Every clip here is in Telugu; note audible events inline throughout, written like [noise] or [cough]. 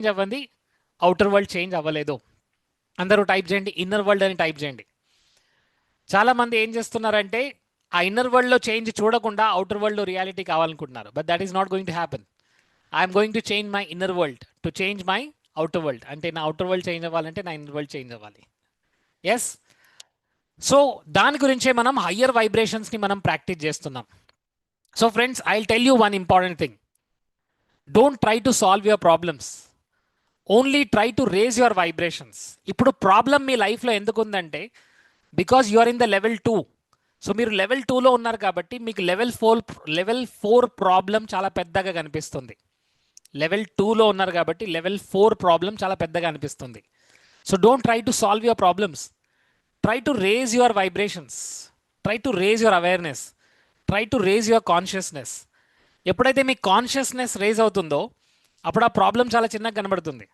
చేంజ్ అవ్వండి అవుటర్ వరల్డ్ చేంజ్ అవ్వలేదు. అందరూ టైప్ చేయండి ఇన్నర్ వరల్డ్ అని టైప్ చేయండి. చాలామంది ఏం చేస్తున్నారంటే ఆ ఇన్నర్ వరల్డ్లో చేంజ్ చూడకుండా అవుటర్ వరల్డ్లో రియాలిటీ కావాలనుకుంటున్నారు. But that is not going to happen I'm going to change my inner world to change my outer world అంటే నా అవుటర్ వరల్డ్ చేంజ్ అవ్వాలంటే నా ఇన్నర్ వరల్డ్ చేంజ్ అవ్వాలి. ఎస్ సో దాని గురించే మనం హయ్యర్ వైబ్రేషన్స్ని మనం ప్రాక్టీస్ చేస్తున్నాం. So friends I tell you one important thing don't try to solve your problems only try to raise your vibrations ఇప్పుడు ప్రాబ్లం మీ లైఫ్లో ఎందుకు ఉందంటే because you are in the level two so మీరు లెవెల్ టూలో ఉన్నారు కాబట్టి మీకు level four level four problem చాలా పెద్దగా కనిపిస్తుంది. లెవెల్ టూలో ఉన్నారు కాబట్టి లెవెల్ ఫోర్ ప్రాబ్లం చాలా పెద్దగా అనిపిస్తుంది. So don't try to solve your problems try to raise your vibrations try to raise your awareness try to raise your consciousness ఎప్పుడైతే మీ కాన్షియస్నెస్ రేజ్ అవుతుందో అప్పుడు ఆ ప్రాబ్లం చాలా చిన్నగా కనబడుతుంది.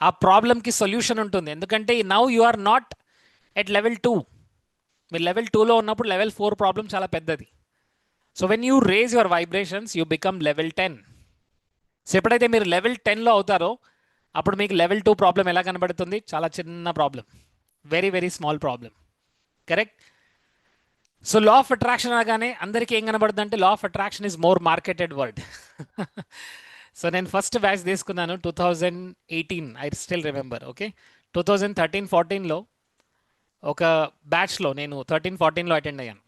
ఆ ప్రాబ్లంకి సొల్యూషన్ ఉంటుంది. ఎందుకంటే now you are not at level two మీరు లెవెల్ టూలో ఉన్నప్పుడు లెవెల్ ఫోర్ ప్రాబ్లం చాలా పెద్దది. So when you raise your vibrations you become level ten so ఎప్పుడైతే మీరు లెవెల్ టెన్లో అవుతారో అప్పుడు మీకు లెవెల్ టూ ప్రాబ్లం ఎలా కనబడుతుంది? చాలా చిన్న problem very very small problem correct so law of attraction అనగానే అందరికీ ఏం కనబడుతుంది అంటే law of attraction is more marketed word so నేను ఫస్ట్ బ్యాచ్ తీసుకున్నాను two thousand eighteen I still remember okay two thousand thirteen ఫార్టీన్లో ఒక బ్యాచ్లో నేను థర్టీన్ ఫార్టీన్లో అటెండ్ అయ్యాను.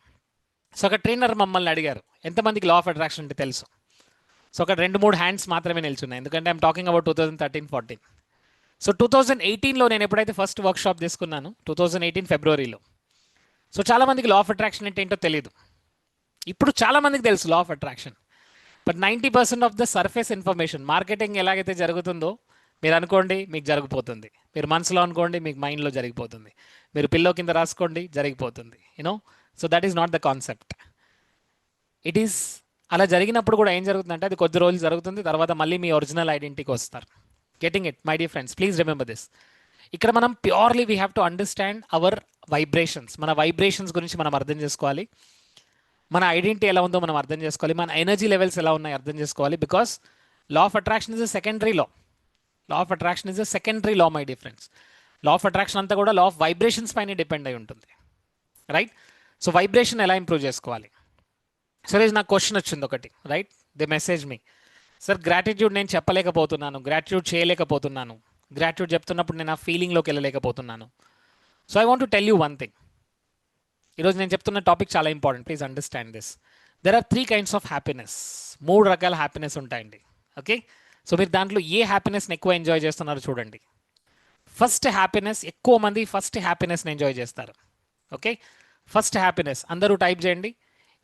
సో ఒక ట్రైనర్ మమ్మల్ని అడిగారు ఎంతమందికి లా ఆఫ్ అట్రాక్షన్ అంటే తెలుసు? సో ఒక రెండు మూడు హ్యాండ్స్ మాత్రమే నిల్చున్నాయి ఎందుకంటే I'm talking about two thousand thirteen fourteen so two thousand ఎయిటీన్లో నేను ఎప్పుడైతే ఫస్ట్ వర్క్ షాప్ తీసుకున్నాను టూ థౌజండ్ ఎయిటీన్ ఫిబ్రవరిలో సో చాలామందికి లా ఆఫ్ అట్రాక్షన్ అంటే ఏంటో తెలియదు ఇప్పుడు చాలామందికి తెలుసు law of attraction but ninety percent of the surface information marketing ఎలాగైతే జరుగుతుందో మీరు అనుకోండి మీకు జరిగిపోతుంది. మీరు మనసులో అనుకోండి మీకు మైండ్లో జరిగిపోతుంది. మీరు పిల్లో కింద రాసుకోండి జరిగిపోతుంది you know so that is not the concept it is అలా జరిగినప్పుడు కూడా ఏం జరుగుతుందంటే అది కొద్ది రోజులు జరుగుతుంది తర్వాత మళ్ళీ మీ ఒరిజినల్ ఐడెంటిటీకి వస్తారు. Getting it my dear friends please remember this ఇక్కడ మనం purely we have to understand our vibrations మన వైబ్రేషన్స్ గురించి మనం అర్థం చేసుకోవాలి. మన ఐడెంటిటీ ఎలా ఉందో మనం అర్థం చేసుకోవాలి. మన ఎనర్జీ లెవెల్స్ ఎలా ఉన్నాయి అర్థం చేసుకోవాలి. Because law of attraction is a secondary law law of attraction is a secondary law my difference law of attraction అంతా కూడా లా ఆఫ్ వైబ్రేషన్స్ పైన డిపెండ్ అయి ఉంటుంది. రైట్ సో వైబ్రేషన్ ఎలా ఇంప్రూవ్ చేసుకోవాలి? సరే నాకు క్వశ్చన్ వచ్చింది ఒకటి. రైట్ ది మెసేజ్ మీ సార్ గ్రాటిట్యూడ్ నేను చెప్పలేకపోతున్నాను. గ్రాటిట్యూడ్ చేయలేకపోతున్నాను. గ్రాటిట్యూడ్ చెప్తున్నప్పుడు నేను ఆ ఫీలింగ్లోకి వెళ్ళలేకపోతున్నాను. So I want to tell you one thing ఈరోజు నేను చెప్తున్న టాపిక్ చాలా important. Please understand this there are three kinds of happiness మూడు రకాల హ్యాపీనెస్ ఉంటాయండి. ఓకే సో మీరు దాంట్లో ఏ హ్యాపీనెస్ని ఎక్కువ ఎంజాయ్ చేస్తున్నారో చూడండి. ఫస్ట్ హ్యాపీనెస్ ఎక్కువ మంది ఫస్ట్ హ్యాపీనెస్ని ఎంజాయ్ చేస్తారు. ఓకే ఫస్ట్ హ్యాపీనెస్ అందరూ టైప్ చేయండి.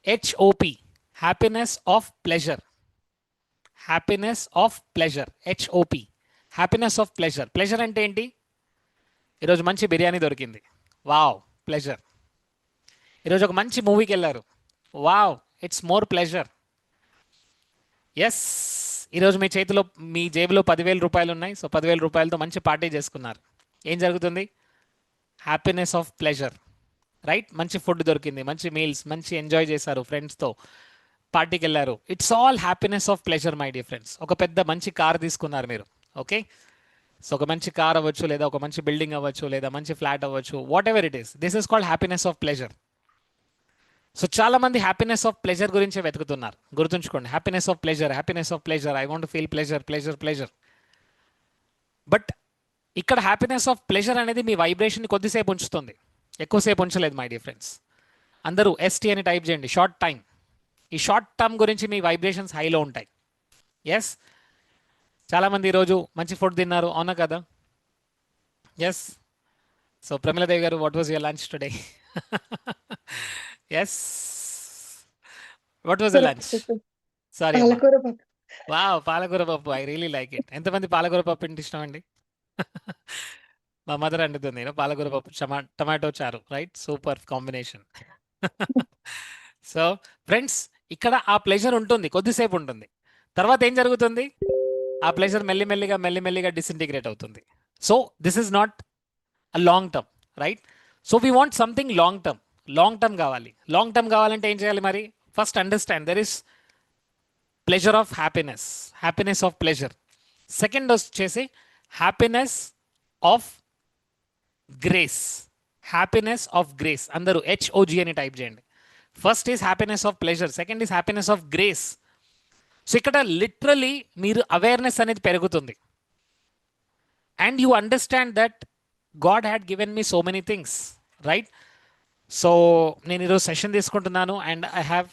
HOP happiness of pleasure happiness of pleasure HOP happiness of pleasure pleasure అంటే ఏంటి? ఈరోజు మంచి బిర్యానీ దొరికింది. వావ్ ప్లెజర్ ఈరోజు ఒక మంచి మూవీకి వెళ్ళారు. Wow it's more pleasure yes ఈరోజు మీ చేతిలో మీ జేబులో పదివేల రూపాయలు ఉన్నాయి. సో పదివేల రూపాయలతో మంచి పార్టీ చేసుకున్నారు. ఏం జరుగుతుంది? హ్యాపీనెస్ ఆఫ్ ప్లెజర్ రైట్ మంచి ఫుడ్ దొరికింది. మంచి మీల్స్ మంచి ఎంజాయ్ చేశారు ఫ్రెండ్స్తో పార్టీకి వెళ్ళారు. It's all happiness of pleasure my dear friends ఒక పెద్ద మంచి కార్ తీసుకున్నారు మీరు. ఓకే సో ఒక మంచి కార్ అవ్వచ్చు లేదా ఒక మంచి బిల్డింగ్ అవ్వచ్చు లేదా మంచి ఫ్లాట్ అవ్వచ్చు whatever it is this is called happiness of pleasure so చాలా మంది హ్యాపీనెస్ ఆఫ్ ప్లెజర్ గురించే వెతుకుతున్నారు. గుర్తుంచుకోండి. Happiness of pleasure happiness of pleasure I want feel pleasure pleasure pleasure but ఇక్కడ హ్యాపీనెస్ ఆఫ్ ప్లెజర్ అనేది మీ వైబ్రేషన్ కొద్దిసేపు ఉంచుతుంది. ఎక్కువసేపు ఉంచలేదు మై డియర్ ఫ్రెండ్స్ అందరూ ఎస్టీ అని టైప్ చేయండి. షార్ట్ టైం ఈ షార్ట్ టర్మ్ గురించి మీ వైబ్రేషన్స్ హైలో ఉంటాయి. ఎస్ చాలామంది ఈరోజు మంచి ఫుడ్ తిన్నారు. అవునా కదా? ఎస్ సో ప్రమిలదేవి గారు what was your lunch today yes what was lunch sorry పాలకూర పప్పు. Wow palakura pappu. I really like it ఎంతమంది పాలకూర పప్పు అంటే ఇష్టం అండి? [laughs] మా మదర్ అంటుంది నేను పాలకూర పప్పు టమా టమాటో చారు. Right super combination so friends ఇక్కడ ఆ ప్లెజర్ ఉంటుంది. కొద్దిసేపు ఉంటుంది. తర్వాత ఏం జరుగుతుంది? ఆ ప్లెజర్ మెల్లిమెల్లిగా మెల్లిమెల్లిగా డిసింటిగ్రేట్ అవుతుంది. So this is not a long term right so we want something long term long term కావాలి. లాంగ్ టర్మ్ కావాలంటే ఏం చేయాలి మరి? First understand there is pleasure of happiness happiness of pleasure second వచ్చేసి happiness of grace happiness of grace అందరూ హెచ్ఓజి అని టైప్ చేయండి. First is happiness of pleasure second is happiness of grace so ఇక్కడ లిటరలీ మీరు అవేర్నెస్ అనేది పెరుగుతుంది. And you understand that God had given me so many things right so నేను ఈరోజు సెషన్ తీసుకుంటున్నాను and I have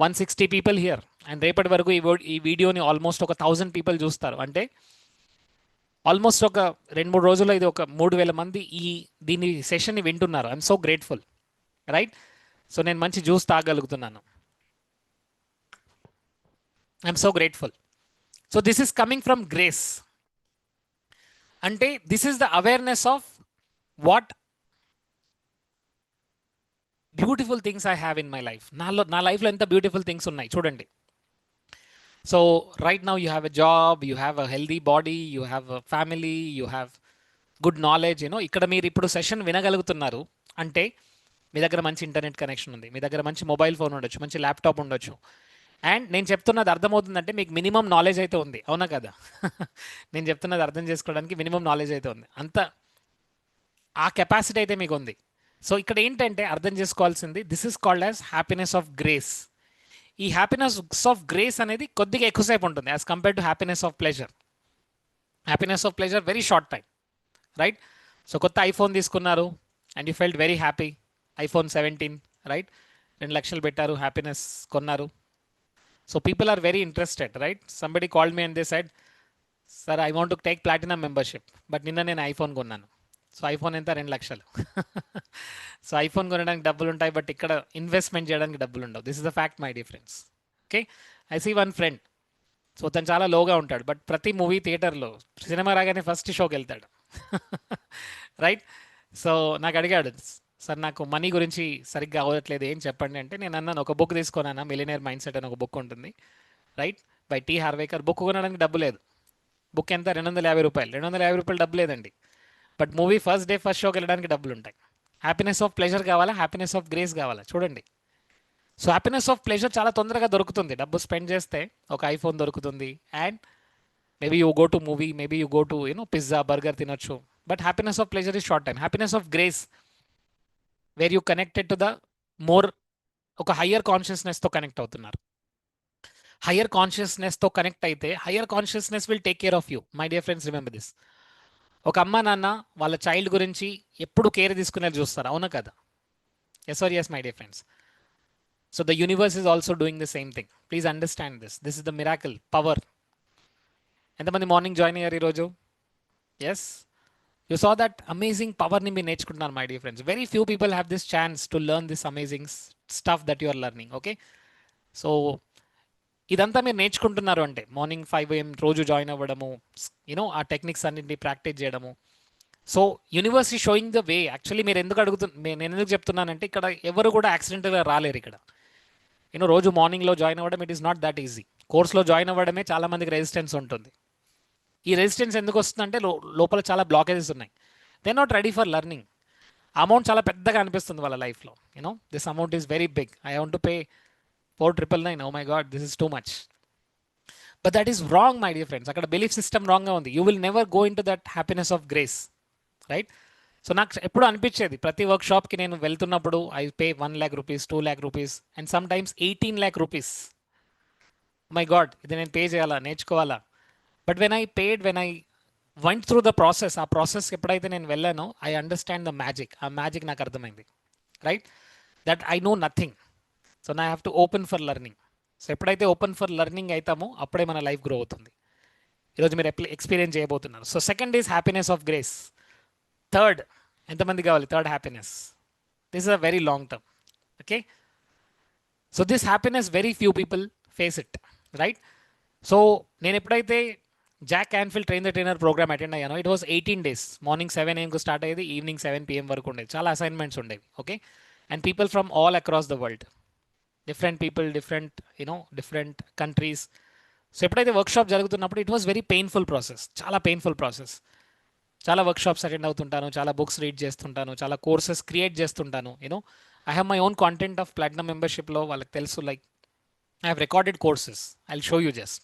one sixty people here. And రేపటి వరకు ఈ ఈ వీడియోని ఆల్మోస్ట్ ఒక థౌజండ్ పీపుల్ చూస్తారు. అంటే ఆల్మోస్ట్ ఒక రెండు మూడు రోజుల్లో ఇది ఒక మూడు వేల మంది ఈ దీని సెషన్ని వింటున్నారు. I'm so grateful right so నేను మంచి juice తాగలుగుతున్నాను. I'm so grateful so this is coming from grace అంటే this is the awareness of what beautiful things I have in my life నాలో నా లైఫ్లో ఎంత బ్యూటిఫుల్ థింగ్స్ ఉన్నాయి? చూడండి. So right now you have a job you have a healthy body you have a family you have good knowledge you know ఇక్కడ మీరు ఇప్పుడు సెషన్ వినగలుగుతున్నారు. అంటే మీ దగ్గర మంచి ఇంటర్నెట్ కనెక్షన్ ఉంది. మీ దగ్గర మంచి మొబైల్ ఫోన్ ఉండొచ్చు మంచి ల్యాప్టాప్ ఉండొచ్చు. అండ్ నేను చెప్తున్నది అర్థమవుతుందంటే మీకు మినిమం నాలెడ్జ్ అయితే ఉంది. అవునా కదా? [laughs] నేను చెప్తున్నది అర్థం చేసుకోవడానికి మినిమం నాలెడ్జ్ అయితే ఉంది. అంత ఆ కెపాసిటీ అయితే మీకు ఉంది. సో ఇక్కడ ఏంటంటే అర్థం చేసుకోవాల్సింది this is called as happiness of grace ఈ హ్యాపీనెస్ ఆఫ్ గ్రేస్ అనేది కొద్దిగా ఎక్కువసేపు ఉంటుంది as compare to happiness of pleasure happiness of pleasure very short time right so కొత్త ఐఫోన్ తీసుకున్నారు and you felt very happy iPhone seventeen right రెండు లక్షలు పెట్టారు హ్యాపీనెస్ కొన్నారు. So people are very interested right somebody called me and they said sir I want to take platinum membership but నిన్న నేను ఐఫోన్ కొన్నాను. సో ఐఫోన్ ఎంత? రెండు లక్షలు. సో ఐఫోన్ కొనడానికి డబ్బులు ఉంటాయి బట్ ఇక్కడ ఇన్వెస్ట్మెంట్ చేయడానికి డబ్బులు ఉండవు. This is the fact my difference okay I see one friend so తను చాలా లోగా ఉంటాడు. బట్ ప్రతి మూవీ థియేటర్లో సినిమా రాగానే ఫస్ట్ షోకి వెళ్తాడు. [laughs] రైట్ సో నాకు అడిగాడు సార్ నాకు మనీ గురించి సరిగ్గా అవ్వట్లేదు. ఏం చెప్పండి? అంటే నేను అన్నాను ఒక బుక్ తీసుకున్నాను. మిలినియర్ మైండ్ సెట్ అని ఒక బుక్ ఉంటుంది. Right by T Harv Eker book కొనడానికి డబ్బు లేదు. బుక్ ఎంత? రెండు వందల యాభై రూపాయలు. రెండు వందల యాభై రూపాయలు డబ్బు లేదండి. But movie first day first షోకి వెళ్ళడానికి డబ్బులు ఉంటాయి. హ్యాపీనెస్ ఆఫ్ ప్లెజర్ కావాలా? హ్యాపీనెస్ ఆఫ్ గ్రేస్ కావాలా? చూడండి. సో హ్యాపీనెస్ ఆఫ్ ప్లెజర్ చాలా తొందరగా దొరుకుతుంది. డబ్బు స్పెండ్ చేస్తే ఒక ఐఫోన్ దొరుకుతుంది. And maybe you go to movie maybe you go to you know pizza burger తినొచ్చు. But happiness of pleasure is short time happiness of grace where you connected to the more ఒక హయ్యర్ కాన్షియస్నెస్తో కనెక్ట్ అవుతున్నారు. హయ్యర్ కాన్షియస్నెస్తో కనెక్ట్ అయితే higher consciousness will take care of you my dear friends remember this ఒక అమ్మ నాన్న వాళ్ళ చైల్డ్ గురించి ఎప్పుడు కేర్ తీసుకునేది చూస్తారు. అవునా కదా? Yes or yes my dear friends so the universe is also doing the same thing please understand this this is the miracle power ఎంతమంది మార్నింగ్ జాయిన్ అయ్యారు ఈరోజు? Yes you saw that amazing పవర్ని మీరు నేర్చుకుంటున్నారు my dear friends very few people have this chance to learn this amazing stuff that you are learning okay so ఇదంతా మీరు నేర్చుకుంటున్నారు అంటే మార్నింగ్ ఫైవ్ ఏఎం రోజు జాయిన్ అవ్వడము యూనో ఆ టెక్నిక్స్ అన్నింటినీ ప్రాక్టీస్ చేయడము. So universe is showing the way actually మీరు ఎందుకు అడుగుతు నేను ఎందుకు చెప్తున్నానంటే ఇక్కడ ఎవరు కూడా యాక్సిడెంట్గా రాలేరు ఇక్కడ. యూనో రోజు మార్నింగ్లో జాయిన్ అవ్వడం it is not that easy కోర్స్లో జాయిన్ అవ్వడమే చాలా మందికి రెసిస్టెన్స్ ఉంటుంది. ఈ రెసిస్టెన్స్ ఎందుకు వస్తుందంటే లో లోపల చాలా బ్లాకేజెస్ ఉన్నాయి. They not ready for learning amount చాలా పెద్దగా అనిపిస్తుంది వాళ్ళ లైఫ్లో you know this amount is very big I want to pay four triple nine oh my God this is too much but that is wrong my dear friends అక్కడ బిలీఫ్ సిస్టమ్ రాంగ్గా ఉంది. You will never go in to that happiness of grace right so నాకు ఎప్పుడు అనిపించేది ప్రతి వర్క్ షాప్కి నేను వెళ్తున్నప్పుడు I pay one lakh rupees two lakh rupees and some times eighteen lakh rupees my God ఇది నేను పే చేయాలా నేర్చుకోవాలా? But when I paid when I went through the process ఆ ప్రాసెస్ ఎప్పుడైతే నేను వెళ్ళానో ఐ అండర్స్టాండ్ ద మ్యాజిక్ ఆ మ్యాజిక్ నాకు అర్థమైంది right that I know nothing so నా have to open for learning so ఎప్పుడైతే ఓపెన్ ఫర్ లెర్నింగ్ అవుతామో అప్పుడే మన లైఫ్ గ్రో అవుతుంది. ఈరోజు మీరు ఎక్స్పీరియన్స్ చేయబోతున్నారు. So second is happiness of grace third ఎంతమంది కావాలి? Third happiness this is a very long term okay so this happiness very few people face it right so నేను ఎప్పుడైతే Jack Canfield train the trainer program attend అయ్యాను it was eighteen days morning seven ఏఎంకు start అయ్యేది ఈవినింగ్ సెవెన్ పిఎం వరకు ఉండేది. చాలా అసైన్మెంట్స్ ఉండేవి okay and people from all across the world different people different you know different countries so ఎప్పుడైతే వర్క్షాప్ జరుగుతున్నప్పుడు it was very painful process చాలా పెయిన్ఫుల్ ప్రాసెస్ చాలా వర్క్షాప్స్ అటెండ్ అవుతుంటాను చాలా బుక్స్ రీడ్ చేస్తుంటాను చాలా కోర్సెస్ క్రియేట్ చేస్తుంటాను you know I have my own content of platinum మెంబర్షిప్లో వాళ్ళకి తెలుసు like I have recorded courses I show you just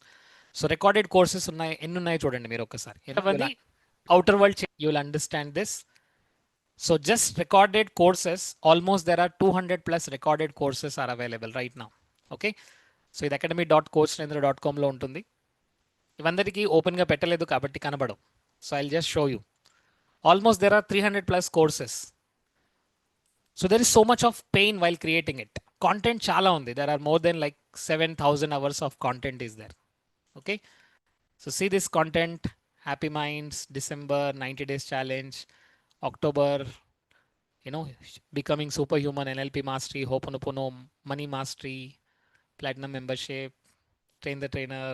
so recorded courses ఉన్నాయి ఎన్ని ఉన్నాయో చూడండి మీరు ఒక్కసారి. ఎంతమంది outer world change, you'll understand this. So just recorded courses, almost there are 200 plus recorded courses are available right now. Okay so ఇది అకాడమీ డాట్ కోచ్ డాట్ కామ్లో ఉంటుంది. ఇవందరికీ ఓపెన్గా పెట్టలేదు కాబట్టి కనబడవు. So I just show you almost there are three hundred plus courses so there is so much of pain while creating it content చాలా ఉంది. There are more than like seven thousand hours of content is there okay so see this content happy minds December ninety days challenge October you know becoming superhuman nlp mastery hoponopono money mastery platinum membership train the trainer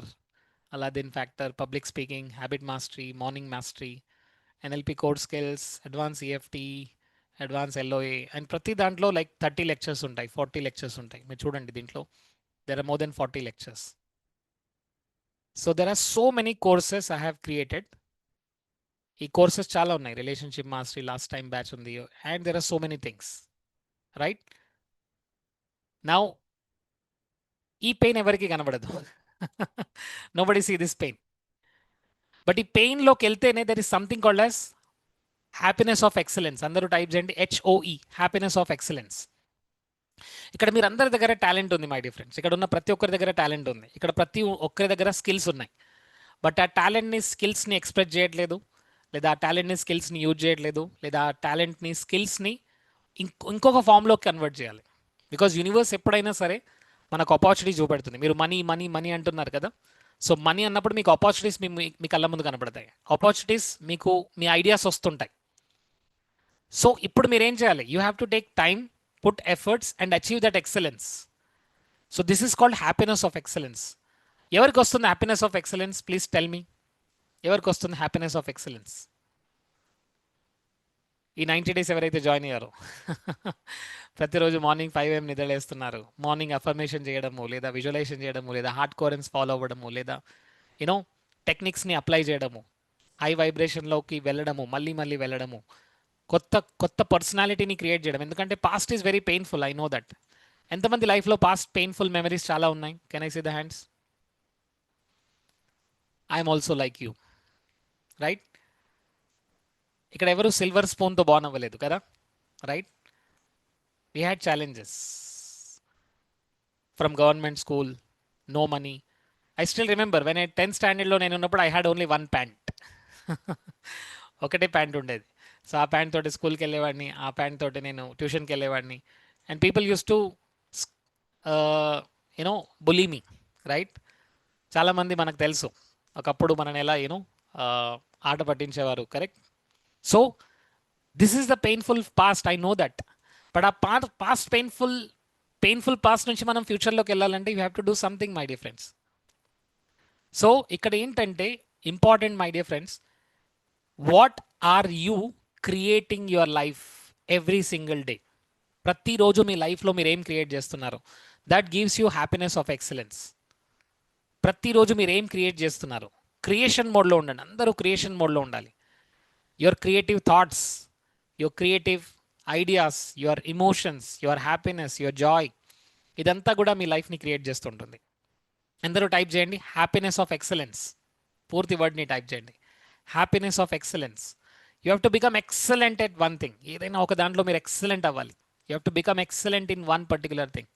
aladdin factor public speaking habit mastery morning mastery nlp code skills advanced eft advance LOA and ప్రతి దాంట్లో లైక్ థర్టీ లెక్చర్స్ ఉంటాయి ఫార్టీ లెక్చర్స్ ఉంటాయి మీరు చూడండి దీంట్లో there are more than forty lectures so there are so many courses I have created ఈ కోర్సెస్ చాలా ఉన్నాయి. Relationship mastery last time batch ఉంది. And there are so many things right now ఈ పెయిన్ ఎవరికి కనబడదు. Nobody see this pain but ఈ పెయిన్లోకి వెళ్తేనే there is something called as happiness of excellence అందరూ టైప్ చేయండి. హెచ్ఓఈ హ్యాపీనెస్ ఆఫ్ ఎక్సలెన్స్ ఇక్కడ మీరు అందరి దగ్గర టాలెంట్ ఉంది మై డిఫరెన్స్ ఇక్కడ ఉన్న ప్రతి ఒక్కరి దగ్గర టాలెంట్ ఉంది. ఇక్కడ ప్రతి ఒక్కరి దగ్గర స్కిల్స్ ఉన్నాయి. బట్ ఆ టాలెంట్ని స్కిల్స్ని ఎక్స్ప్రెస్ చేయట్లేదు. లేదా ఆ టాలెంట్ని స్కిల్స్ని యూజ్ చేయట్లేదు లేదా ఆ టాలెంట్ని స్కిల్స్ని ఇంకో ఇంకొక ఫామ్లోకి కన్వర్ట్ చేయాలి. బికాజ్ యూనివర్స్ ఎప్పుడైనా సరే మనకు ఆపర్చునిటీ చూపెడుతుంది. మీరు మనీ మనీ మనీ అంటున్నారు కదా? సో మనీ అన్నప్పుడు మీకు ఆపర్చునిటీస్ మీ మీ- కళ్ళ ముందు కనబడతాయి ఆపర్చునిటీస్ మీకు మీ ఐడియాస్ వస్తుంటాయి. సో ఇప్పుడు మీరు ఏం చేయాలి? You have to take time put efforts and achieve that excellence so this is called happiness of excellence ఎవరికి వస్తుంది happiness of excellence please tell me ఎవరికి వస్తుంది హ్యాపీనెస్ ఆఫ్ ఎక్సలెన్స్ ఈ నైంటీ డేస్ ఎవరైతే జాయిన్ అయ్యారో. [laughs] ప్రతిరోజు మార్నింగ్ ఫైవ్ ఏం నిద్రలేస్తున్నారు. మార్నింగ్ అఫర్మేషన్ చేయడము లేదా విజువలైజేషన్ చేయడము లేదా హార్డ్ కోరెన్స్ ఫాలో అవ్వడము లేదా యూనో టెక్నిక్స్ని అప్లై చేయడము హై వైబ్రేషన్లోకి వెళ్ళడము మళ్ళీ మళ్ళీ వెళ్ళడము కొత్త కొత్త పర్సనాలిటీని క్రియేట్ చేయడం. ఎందుకంటే past is very painful I know that ఎంతమంది లైఫ్లో పాస్ట్ పెయిన్ఫుల్ మెమరీస్ చాలా ఉన్నాయి? Can I see the hands I'm also like you right ఇక్కడ ఎవరు సిల్వర్ స్పూన్తో బాన్ అవ్వలేదు కదా? Right we had challenges from government school no money I still remember when I tenth స్టాండర్డ్లో నేను ఉన్నప్పుడు I had only one pant ఒకటే ప్యాంట్ ఉండేది. సో ఆ ప్యాంట్ తోటి స్కూల్కి వెళ్ళేవాడిని ఆ ప్యాంట్ తోటి నేను ట్యూషన్కి వెళ్ళేవాడిని. And people use to you know bully me right చాలామంది మనకు తెలుసు. ఒకప్పుడు మనని ఎలా యూనో ఆట పట్టించేవారు correct so this is the painful past I know that but ఆ పా పాస్ట్ పెయిన్ఫుల్ పెయిన్ఫుల్ పాస్ట్ నుంచి మనం ఫ్యూచర్లోకి వెళ్ళాలంటే you have to do something my dear friends so ఇక్కడ ఏంటంటే important my dear friends what are you creating your life every single day ప్రతిరోజు మీ లైఫ్లో మీరు ఏం క్రియేట్ చేస్తున్నారు that gives you happiness of excellence ప్రతిరోజు మీరు ఏం క్రియేట్ చేస్తున్నారు? క్రియేషన్ మోడ్లో ఉండండి. అందరూ క్రియేషన్ మోడ్లో ఉండాలి. Your creative thoughts your creative ideas your emotions your happiness your joy ఇదంతా కూడా మీ లైఫ్ని క్రియేట్ చేస్తుంటుంది. అందరూ టైప్ చేయండి. హ్యాపీనెస్ ఆఫ్ ఎక్సలెన్స్ పూర్తి వర్డ్ని టైప్ చేయండి. Happiness of excellence you have to become excellent at one thing ఏదైనా ఒక దాంట్లో మీరు ఎక్సలెంట్ అవ్వాలి. You have to become excellent in one particular thing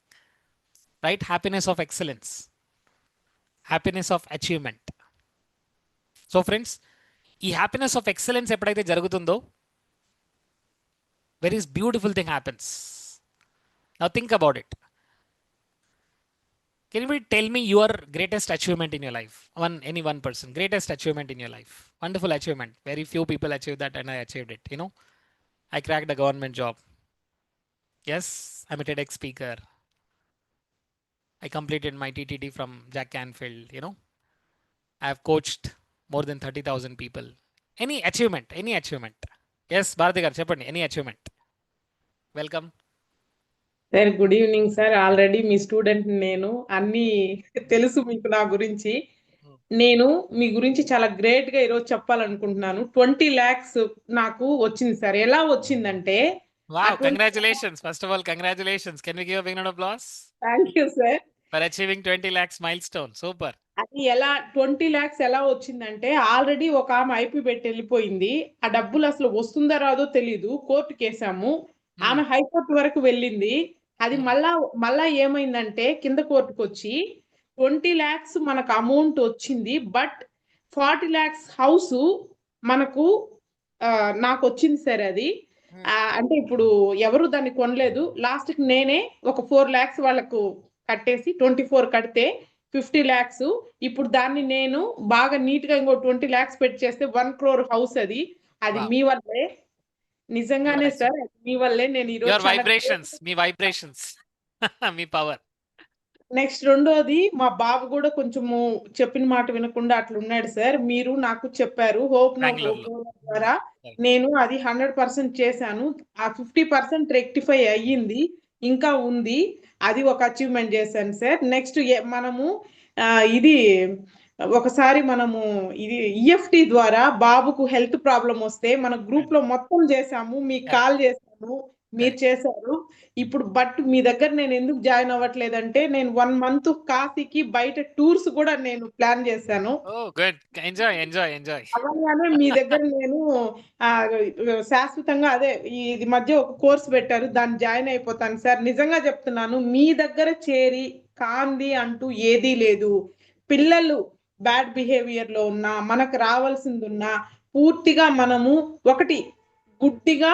right happiness of excellence happiness of achievement so friends ఈ హ్యాపీనెస్ ఆఫ్ ఎక్సలెన్స్ ఎప్పుడైతే జరుగుతుందో very beautiful thing happens now think about it can you tell me your greatest achievement in your life one any one person greatest achievement in your life wonderful achievement very few people achieve that and I achieved it you know I crack the government job yes I'm a TEDx speaker. I completed my TTT from Jack Canfield, you know. I have coached more than 30,000 people. Any achievement, any achievement. Yes, Bharati garu, చెప్పండి any achievement. Welcome. Sir good evening sir already మీ స్టూడెంట్ నేను అన్ని తెలుసు మీకు నా గురించి నేను మీ గురించి చాలా గ్రేట్గా ఈరోజు చెప్పాలనుకుంటున్నాను ట్వంటీ ల్యాక్స్ నాకు వచ్చింది సార్ ఎలా వచ్చిందంటే Wow, At one- congratulations. First of all, congratulations. Can we give a big round of applause thank you sir for achieving 20 lakhs milestone? Super. అది ఎలా ట్వంటీ ల్యాక్స్ ఎలా వచ్చిందంటే ఆల్రెడీ ఒక ఆమె ఐపీ పెట్టి వెళ్ళిపోయింది. ఆ డబ్బులు అసలు వస్తుందో రాదో తెలీదు. కోర్టుకి వేసాము. ఆమె హైకోర్టు వరకు వెళ్ళింది. అది. మళ్ళా మళ్ళా ఏమైందంటే కింద కోర్టుకు వచ్చి ట్వంటీ ల్యాక్స్ మనకు అమౌంట్ వచ్చింది. బట్ ఫార్టీ ల్యాక్స్ హౌస్ మనకు నాకు వచ్చింది సార్ అది. అంటే ఇప్పుడు ఎవరు దాన్ని కొనలేదు. లాస్ట్కి నేనే ఒక ఫోర్ ల్యాక్స్ వాళ్ళకు కట్టేసి ట్వంటీ ఫోర్ కడితే ఫిఫ్టీ ల్యాక్స్ ఇప్పుడు దాన్ని నేను బాగా నీట్గా ఇంకో ట్వంటీ ల్యాక్స్ పెట్టి చేస్తే వన్ క్రోర్ హౌస్ అది. అది. మీ వల్లే. నిజంగానే. సార్ మీ వల్లే. నేను ఈరోజు వైబ్రేషన్స్ మీ వైబ్రేషన్స్ [laughs] మీ పవర్ నెక్స్ట్ రెండోది మా బాబు కూడా కొంచెము చెప్పిన మాట వినకుండా అట్లా ఉన్నాడు సార్. మీరు నాకు చెప్పారు హోప్ నో. ద్వారా. నేను అది హండ్రెడ్ పర్సెంట్ చేశాను. ఆ ఫిఫ్టీ పర్సెంట్ రెక్టిఫై అయ్యింది. ఇంకా ఉంది. అది ఒక అచీవ్మెంట్ చేశాను సార్ నెక్స్ట్ మనము ఇది ఒకసారి మనము ఇది ఈఎఫ్టి ద్వారా బాబుకు హెల్త్ ప్రాబ్లం వస్తే మన గ్రూప్లో మొత్తం చేసాము మీకు. కాల్ చేశాము. మీరు చేశారు. ఇప్పుడు బట్ మీ దగ్గర నేను ఎందుకు జాయిన్ అవ్వట్లేదంటే నేను వన్ మంత్ కాశీకి బయట టూర్స్ కూడా నేను ప్లాన్ చేశాను. Enjoy enjoy enjoy. అవగానే మీ దగ్గర నేను శాశ్వతంగా అదే ఈ- ఇది మధ్య ఒక కోర్స్ పెట్టారు. దాన్ని జాయిన్ అయిపోతాను. సార్ నిజంగా చెప్తున్నాను మీ దగ్గర చేరి కాంది అంటూ ఏదీ లేదు. పిల్లలు బ్యాడ్ బిహేవియర్లో ఉన్నా మనకు రావాల్సింది ఉన్నా పూర్తిగా మనము ఒకటి గుడ్డిగా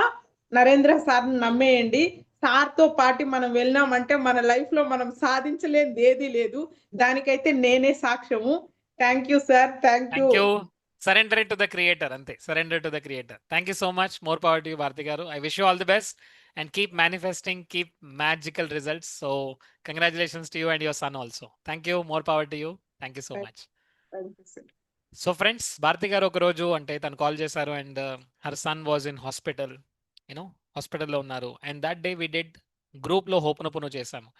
నరేంద్ర సార్ని నమ్మేయండి. సార్తో పాటు మనం వెళ్ళినామంటే మన లైఫ్లో మనం సాధించలేనిది ఏదీ లేదు. దానికైతే నేనే సాక్ష్యము. Thank you sir. Thank you. Surrender to the creator అంతే. Surrender to the creator thank you so much more power to Bharati garu. I wish you all the best and keep manifesting keep magical results so congratulations to you and your son also thank you more power to you thank you so much so friends Bharati garu ఒక రోజు అంటే తను కాల్ చేశారు. And her son was in hospital you know హాస్పిటల్లో ఉన్నారు. And that day we did గ్రూప్లో హోపనపును చేశాము.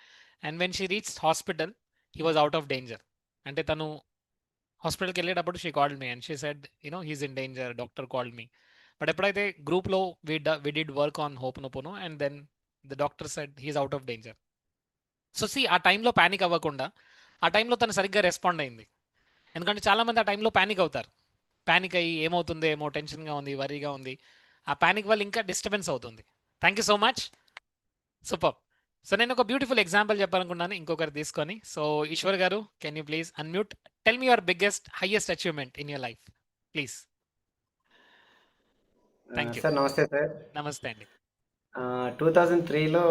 And when she reach hospital he was out of danger అంటే తను హాస్పిటల్కి వెళ్ళేటప్పుడు she called me and she said you know he's in danger doctor called me but ఎప్పుడైతే గ్రూప్లో we the we did work on హోపనపును and then the doctor said he's out of danger so see ఆ టైంలో ప్యానిక్ అవ్వకుండా ఆ టైంలో తను సరిగ్గా రెస్పాండ్ అయింది. ఎందుకంటే చాలామంది ఆ టైంలో ప్యానిక్ అవుతారు. ప్యానిక్ అయ్యి ఏమవుతుందో ఏమో టెన్షన్గా ఉంది వరీగా ఉంది. ఆ ప్యానిక్ వల్ల ఇంకా డిస్టర్బెన్స్ అవుతుంది. Thank you so much super so నేను ఒక బ్యూటిఫుల్ ఎగ్జాంపుల్ చెప్పాలనుకున్నాను ఇంకొకరు తీసుకొని. So Eshwar garu can you please unmute tell me your biggest highest achievement in your life please you. Sir నమస్తే సార్ నమస్తే అండి. టూ థౌజండ్ త్రీలో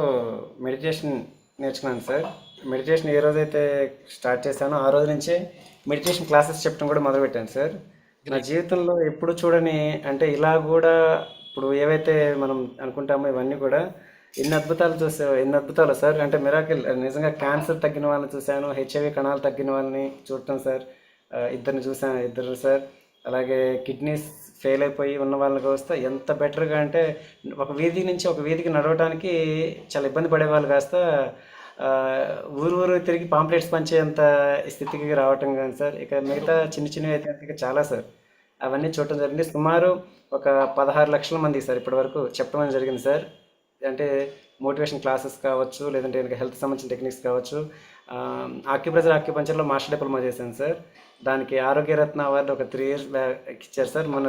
మెడిటేషన్ నేర్చుకున్నాను సార్ మెడిటేషన్ ఏ రోజైతే స్టార్ట్ చేశానో ఆ రోజు నుంచే మెడిటేషన్ క్లాసెస్ చెప్పడం కూడా మొదలుపెట్టాను సార్ నా. జీవితంలో ఎప్పుడు చూడని అంటే ఇలా కూడా ఇప్పుడు ఏవైతే మనం అనుకుంటామో ఇవన్నీ కూడా ఎన్ని అద్భుతాలు చూసావు ఎన్ని అద్భుతాలు సార్? అంటే మిరాకిల్ నిజంగా క్యాన్సర్ తగ్గిన వాళ్ళని చూశాను హెచ్ఐవి కణాలు తగ్గిన వాళ్ళని చూడటం సార్. ఇద్దరిని చూశాను ఇద్దరు సార్. అలాగే కిడ్నీస్ ఫెయిల్ అయిపోయి ఉన్న వాళ్ళకి వస్తే ఎంత బెటర్గా అంటే ఒక వీధి నుంచి ఒక వీధికి నడవడానికి చాలా ఇబ్బంది పడేవాళ్ళు కాస్త ఊరు ఊరు తిరిగి పాంప్లెట్స్ పంచేంత స్థితికి రావటం కానీ సార్. ఇక మిగతా చిన్న చిన్నవి అయితే చాలా సార్. అవన్నీ చూడటం జరిగింది. సుమారు ఒక పదహారు లక్షల మంది సార్ ఇప్పటి వరకు చెప్పడం జరిగింది సార్. అంటే మోటివేషన్ క్లాసెస్ కావచ్చు లేదంటే ఇంకా హెల్త్ సంబంధించిన టెక్నిక్స్ కావచ్చు ఆక్యుప్రెజర్ ఆక్యుపంచర్లో మాస్టర్ డిప్లొమా చేశాను సార్. దానికి ఆరోగ్య రత్న అవార్డు ఒక త్రీ ఇయర్స్ బ్యాక్ ఇచ్చారు సార్. మొన్న